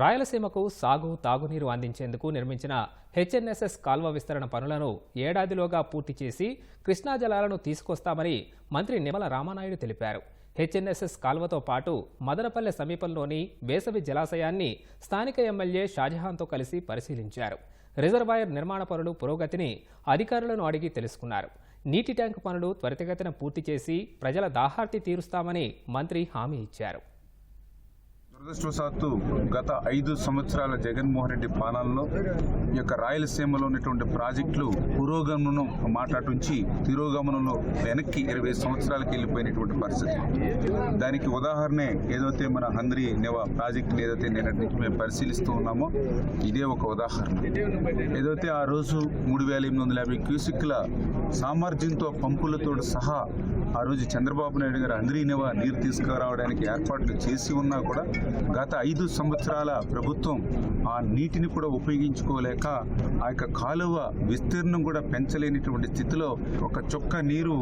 రాయలసీమకు సాగు తాగునీరు అందించేందుకు నిర్మించిన హెచ్ఎన్ఎస్ఎస్ కాల్వ విస్తరణ పనులను ఏడాదిలోగా పూర్తి చేసి కృష్ణా జలాలను తీసుకొస్తామని మంత్రి నిమల రామానాయుడు తెలిపారు. హెచ్ఎన్ఎస్ఎస్ కాల్వతో పాటు మదనపల్లె సమీపంలోని వేసవి జలాశయాన్ని స్థానిక ఎమ్మెల్యే షాజహాన్తో కలిసి పరిశీలించారు. రిజర్వాయర్ నిర్మాణ పనులు పురోగతిని అధికారులను అడిగి తెలుసుకున్నారు. నీటి ట్యాంకు పనులు త్వరితగతిన పూర్తి చేసి ప్రజల దాహార్తి తీరుస్తామని మంత్రి హామీ ఇచ్చారు. దురదృష్టవశాత్తు గత ఐదు సంవత్సరాల జగన్మోహన్ రెడ్డి పాలనలో ఈ యొక్క రాయలసీమలో ఉన్నటువంటి ప్రాజెక్టులు పురోగమనం మాట్లాడుంచి తిరోగమనంలో వెనక్కి ఇరవై సంవత్సరాలకి వెళ్ళిపోయినటువంటి పరిస్థితి. దానికి ఉదాహరణే ఏదైతే మన హంద్రి నివ ప్రాజెక్టుని ఏదైతే నిన్నటి మేము పరిశీలిస్తూ ఉన్నామో ఇదే ఒక ఉదాహరణ. ఏదైతే ఆ రోజు మూడు వేల ఎనిమిది వందల యాభై క్యూసిక్ల సామర్థ్యంతో పంపులతో సహా ఆ రోజు చంద్రబాబు నాయుడు గారు అందరినవ నీరు తీసుకురావడానికి ఏర్పాట్లు చేసి ఉన్నా కూడా గత ఐదు సంవత్సరాల ప్రభుత్వం ఆ నీటిని కూడా ఉపయోగించుకోలేక ఆ యొక్క కాలువ విస్తీర్ణం కూడా పెంచలేనిటువంటి స్థితిలో ఒక చొక్క నీరు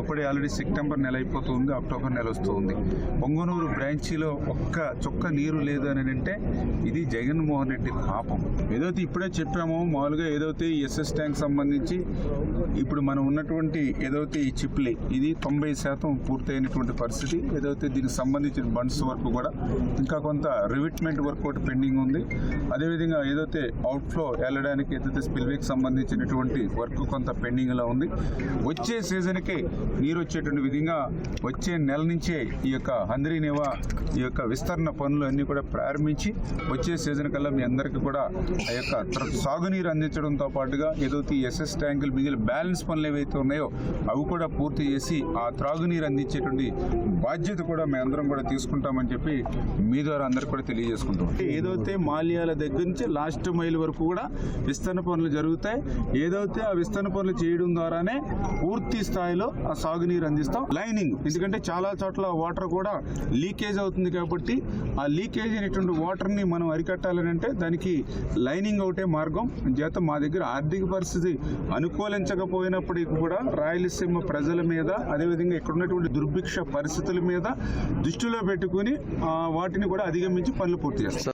ఇప్పుడే ఆల్రెడీ సెప్టెంబర్ నెల అయిపోతుంది అక్టోబర్ నెల వస్తుంది. పొంగనూరు బ్రాంచీలో ఒక్క చొక్క నీరు లేదు అని అంటే ఇది జగన్మోహన్ రెడ్డి పాపం. ఏదైతే ఇప్పుడే చెప్పామో మామూలుగా ఏదైతే ఎస్ఎస్ ట్యాంక్ సంబంధించి ఇప్పుడు మనం ఉన్నటువంటి ఏదైతే ఈ చిప్లీ ఇది తొంభై శాతం పూర్తయినటువంటి పరిస్థితి. ఏదైతే దీనికి సంబంధించిన బండ్స్ వరకు కూడా ఇంకా కొంత రివిట్మెంట్ వర్క్ ఒకటి పెండింగ్ ఉంది. అదేవిధంగా ఏదైతే అవుట్ఫ్లో వెళ్ళడానికి ఏదైతే స్పిల్వేకి సంబంధించినటువంటి వర్క్ కొంత పెండింగ్లో ఉంది. వచ్చే సీజన్కి నీరు వచ్చేటువంటి విధంగా వచ్చే నెల నుంచే ఈ యొక్క హంద్రీ నేవా ఈ యొక్క విస్తరణ పనులు అన్నీ కూడా ప్రారంభించి వచ్చే సీజన్ కల్లా మీ అందరికీ కూడా ఆ యొక్క సాగునీరు అందించడంతో పాటుగా ఏదైతే ఎస్ఎస్ ట్యాంకులు మిగిలిన బ్యాలెన్స్ పనులు ఏవైతే ఉన్నాయో అవి కూడా పూర్తి చేసి ఆ త్రాగునీరు అందించేటువంటి బాధ్యత కూడా మేము అందరం కూడా తీసుకుంటామని చెప్పి మీ ద్వారా అందరు కూడా తెలియజేసుకుంటాం ఏదైతే మాల్యాల దగ్గర నుంచి లాస్ట్ మైల్ వరకు కూడా విస్తరణ పనులు జరుగుతాయి. ఏదైతే ఆ విస్తరణ పనులు చేయడం ద్వారానే పూర్తి స్థాయిలో ఆ సాగునీరు అందిస్తాం. లైనింగ్ ఎందుకంటే చాలా చోట్ల వాటర్ కూడా లీకేజ్ అవుతుంది కాబట్టి ఆ లీకేజ్ అయినటువంటి వాటర్ని మనం అరికట్టాలని అంటే దానికి లైనింగ్ ఒకటే మార్గం. చేత మా దగ్గర ఆర్థిక పరిస్థితి అనుకూలించకపోయినప్పటికీ కూడా రాయలసీమ ప్రజల మీద అదేవిధంగా ఇక్కడ ఉన్నటువంటి దుర్భిక్ష పరిస్థితుల మీద దృష్టిలో పెట్టుకుని వాటిని కూడా అధిగమించి పనులు పూర్తి చేస్తాం